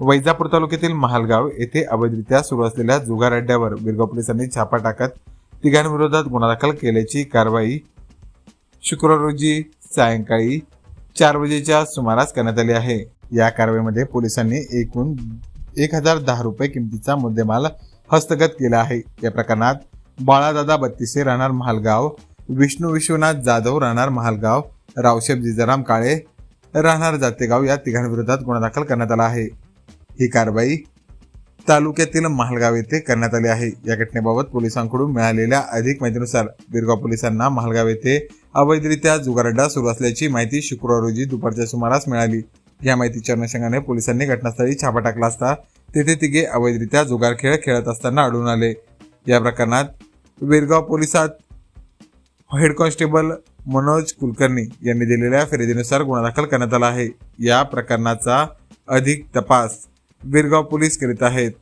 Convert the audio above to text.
वैजापूर तालुक्यातील महालगाव येथे अवैधरित्या सुरू असलेल्या जुगार अड्ड्यावर बिरगाव पोलिसांनी छापा टाकत तिघांविरोधात गुन्हा दाखल केल्याची कारवाई शुक्रवार रोजी सायंकाळी चार वाजेच्या सुमारास करण्यात आली आहे. या कारवाईमध्ये पोलिसांनी एकूण एक हजार दहा रुपये किमतीचा मुद्देमाल हस्तगत केला आहे. या प्रकरणात बाळादादा बत्तीसे राहणार महालगाव विष्णू विश्वनाथ जाधव राहणार महालगाव रावशेब जिजाराम काळे राहणार जातेगाव या तिघांविरोधात गुन्हा दाखल करण्यात आला आहे. ही कारवाई तालुक्यातील महालगाव येथे करण्यात आली आहे. या घटनेबाबत पोलिसांकडून मिळालेल्या अधिक माहितीनुसार बिरगाव पोलिसांना महालगाव येथे अवैधरित्या जुगारड्डा सुरू असल्याची माहिती शुक्रवार रोजी दुपारच्या सुमारास मिळाली. या माहितीच्या अनुषंगाने पोलिसांनी घटनास्थळी छापा टाकला असता तेथे तिघे अवैधरित्या जुगार खेळ खेळत असताना आढळून आले. या प्रकरणात बिरगाव पोलिसात हेड कॉन्स्टेबल मनोज कुलकर्णी यांनी दिलेल्या फिर्यादीनुसार गुन्हा दाखल करण्यात आला आहे. या प्रकरणाचा अधिक तपास बिरगाव पोलीस करीत आहेत.